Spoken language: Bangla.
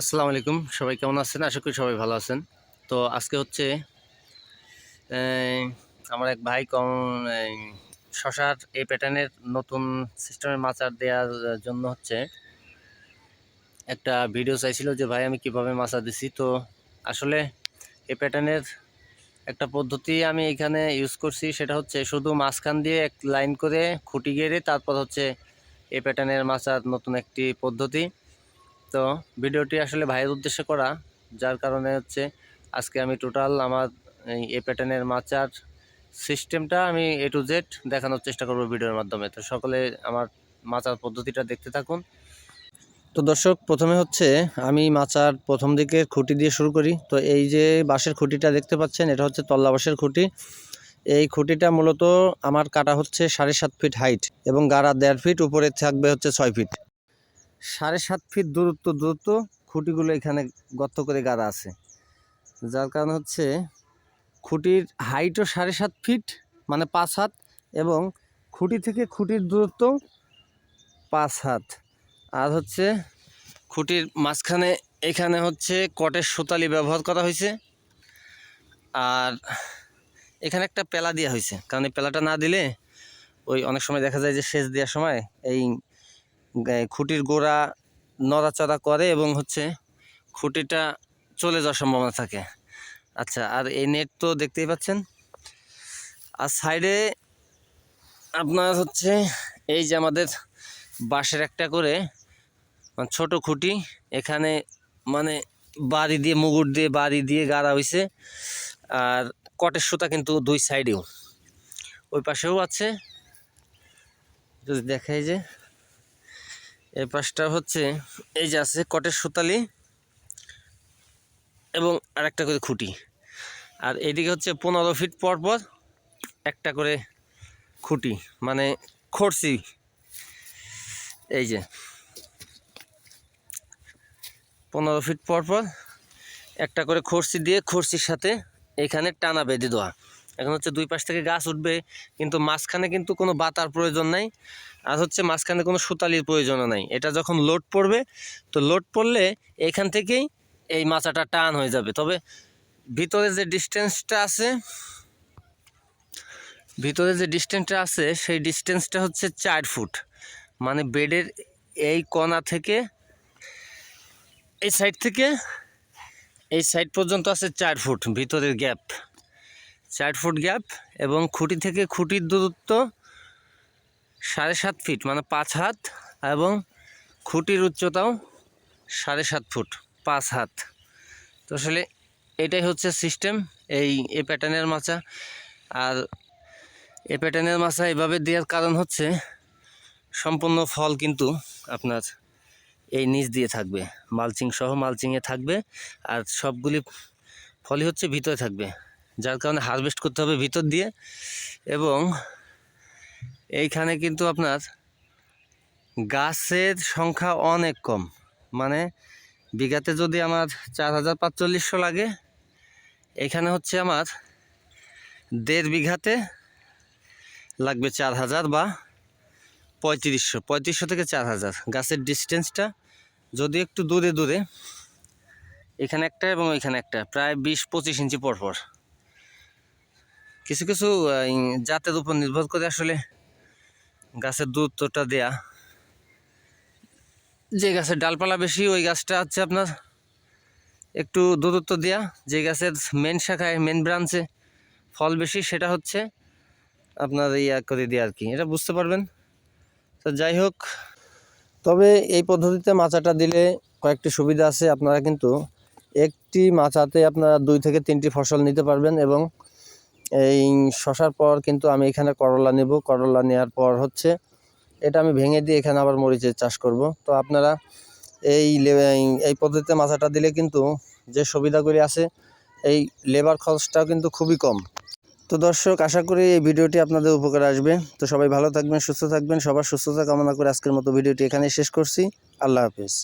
আসসালামু আলাইকুম। সবাই কেমন আছেন? আশা করি সবাই ভালো আছেন। তো আজকে হচ্ছে আমার এক ভাই কম শশার এই প্যাটার্নের নতুন সিস্টেমের মাচার দেওয়ার জন্য হচ্ছে একটা ভিডিও চাইছিল যে, ভাই, আমি কীভাবে মাচা দিছি? তো আসলে এই প্যাটার্নের একটা পদ্ধতি আমি এখানে ইউজ করছি। সেটা হচ্ছে শুধু মাঝখান দিয়ে এক লাইন করে খুঁটি গেড়ে তারপর হচ্ছে এই প্যাটার্নের মাচার নতুন একটি পদ্ধতি। তো ভিডিওটি আসলে ভাইয়ের উদ্দেশ্যে করা, যার কারণে হচ্ছে আজকে আমি টোটাল আমার এই প্যাটার্নের মাচার সিস্টেমটা আমি এ টু জেড দেখানোর চেষ্টা করব ভিডিওর মাধ্যমে। তো সকলে আমার মাচার পদ্ধতিটা দেখতে থাকুন। তো দর্শক, প্রথমে হচ্ছে আমি মাচার প্রথম দিকে খুঁটি দিয়ে শুরু করি। তো এই যে বাঁশের খুঁটিটা দেখতে পাচ্ছেন, এটা হচ্ছে তল্লা বাঁশের খুঁটি। এই খুঁটিটা মূলত আমার কাটা হচ্ছে সাড়ে সাত ফিট হাইট এবং গাড়া দেড় ফিট উপরে থাকবে হচ্ছে ছয় ফিট সাড়ে সাত ফিট দূরত্ব দূরত্ব, খুঁটিগুলো এখানে গর্ত করে গাড়া আছে। যার কারণ হচ্ছে খুঁটির হাইটও সাড়ে সাত ফিট মানে পাঁচ হাত, এবং খুঁটি থেকে খুঁটির দূরত্ব পাঁচ হাত। আর হচ্ছে খুঁটির মাঝখানে এখানে হচ্ছে কটের সুতালি ব্যবহার করা হয়েছে। আর এখানে একটা পেলা দেওয়া হয়েছে। কারণ এই পেলাটা না দিলে ওই অনেক সময় দেখা যায় যে সেচ দেওয়ার সময় এই খুঁটির গোড়া নড়াচড়া করে এবং হচ্ছে খুঁটিটা চলে যাওয়ার সম্ভাবনা থাকে। আচ্ছা আর এই নেট তো দেখতেই পাচ্ছেন। আর সাইডে আপনার হচ্ছে এই যে আমাদের বাঁশের একটা করে মানে ছোট খুঁটি, এখানে মানে বাড়ি দিয়ে, মুগুর দিয়ে বাড়ি দিয়ে গাড়া হয়েছে আর কটের সুতা কিন্তু দুই সাইডেও। ওই পাশেও আছে। যদি দেখাই যে এই পাশটা হচ্ছে, এই যে আছে কটের সুতালি এবং আরেকটা করে খুঁটি। আর এইদিকে হচ্ছে পনেরো ফিট পর পর একটা করে খুঁটি মানে খরসি এই যে পনেরো ফিট পর পর একটা করে খরসি দিয়ে খরসির সাথে এখানে টানা বেঁধে দেওয়া। এখন হচ্ছে দুই পাশ থেকে গাছ উঠবে, কিন্তু মাঝখানে কিন্তু কোনো বাতার প্রয়োজন নাই। আর হচ্ছে মাঝখানে কোনো সুতালির প্রয়োজনও নাই। এটা যখন লোড পড়বে, তো লোড পড়লে এখান থেকেই এই মাচাটা টান হয়ে যাবে। তবে ভিতরে যে ডিস্টেন্সটা আছে, ভিতরে যে ডিস্টেন্সটা আছে, সেই ডিস্টেন্সটা হচ্ছে চার ফুট। মানে বেডের এই কণা থেকে, এই সাইড থেকে, এই সাইড পর্যন্ত আছে চার ফুট ভিতরের গ্যাপ। চার ফুট গ্যাপ এবং খুঁটি থেকে খুঁটির দূরত্ব সাড়ে সাত ফিট মানে পাঁচ হাত এবং খুঁটির উচ্চতাও সাড়ে সাত ফুট, পাঁচ হাত। তো আসলে এটাই হচ্ছে সিস্টেম, এই এ প্যাটার্নের মাচা। আর এ প্যাটার্নের মাচা এভাবে দেওয়ার কারণ হচ্ছে সম্পূর্ণ ফল কিন্তু আপনার এই নিচ দিয়ে থাকবে, মালচিং সহ মালচিংয়ে থাকবে, আর সবগুলি ফলই হচ্ছে ভিতরে থাকবে। যার কারণে হারভেস্ট করতে হবে ভিতর দিয়ে। এবং এইখানে কিন্তু আপনার গাছের সংখ্যা অনেক কম। মানে বিঘাতে যদি আমার চার হাজার পাঁচচল্লিশশো লাগে, এখানে হচ্ছে আমার দেড় বিঘাতে লাগবে চার হাজার বা পঁয়ত্রিশশো পঁয়ত্রিশশো থেকে চার হাজার। গাছের ডিস্টেন্সটা যদি একটু দূরে দূরে, এখানে একটা এবং এখানে একটা, প্রায় বিশ পঁচিশ ইঞ্চি পর পর কিছু কিছু জাতের উপর নির্ভর করে আসলে গাছের দূরত্বটা দেয়া। যে গাছের ডালপালা বেশি, ওই গাছটা হচ্ছে আপনার একটু দূরত্ব দেয়া। যে গাছের মেন শাখায় মেন ব্রাঞ্চে ফল বেশি, সেটা হচ্ছে আপনার ইয়া করে দেওয়া আর কি। এটা বুঝতে পারবেন? তো যাই হোক, তবে এই পদ্ধতিতে মাচাটা দিলে কয়েকটি সুবিধা আছে। আপনারা কিন্তু একটি মাচাতে আপনারা দুই থেকে তিনটি ফসল নিতে পারবেন এবং এই শশার পর কিন্তু আমি এখানে করলা নেব। করলা নেওয়ার পর হচ্ছে এটা আমি ভেঙে দিয়ে এখানে আবার মরিচের চাষ করব। তো আপনারা এই এই পদ্ধতিতে মাচাটা দিলে কিন্তু যে সুবিধাগুলি আছে, এই লেবার খরচটাও কিন্তু খুবই কম। তো দর্শক, আশা করি এই ভিডিওটি আপনাদের উপকারে আসবে। তো সবাই ভালো থাকবেন, সুস্থ থাকবেন, সবার সুস্থতা কামনা করে আজকের মতো ভিডিওটি এখানে শেষ করছি। আল্লাহ হাফিজ।